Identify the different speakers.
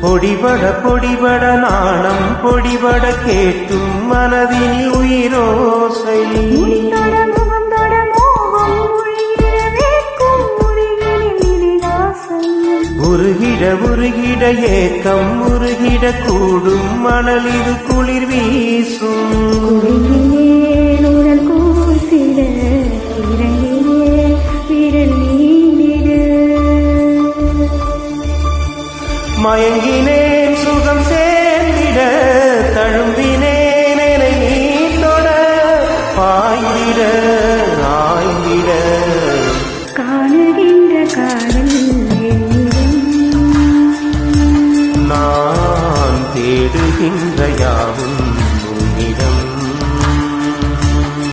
Speaker 1: பொடிபட பொடிபட நாணம் பொடிபட கேட்கும் மனதினில் உயிரோசை உருகிட உருகிட ஏக்கம் உருகிட கூடும் மணல் இது குளிர் வீசும் மயங்கினேன் சுகம் சேர்ந்திட தழும்பினேன் என்னை நீ தொட பாய்ந்திட ஆய்ந்திட
Speaker 2: காணுகின்ற காதல்
Speaker 1: நான் தேடுகின்ற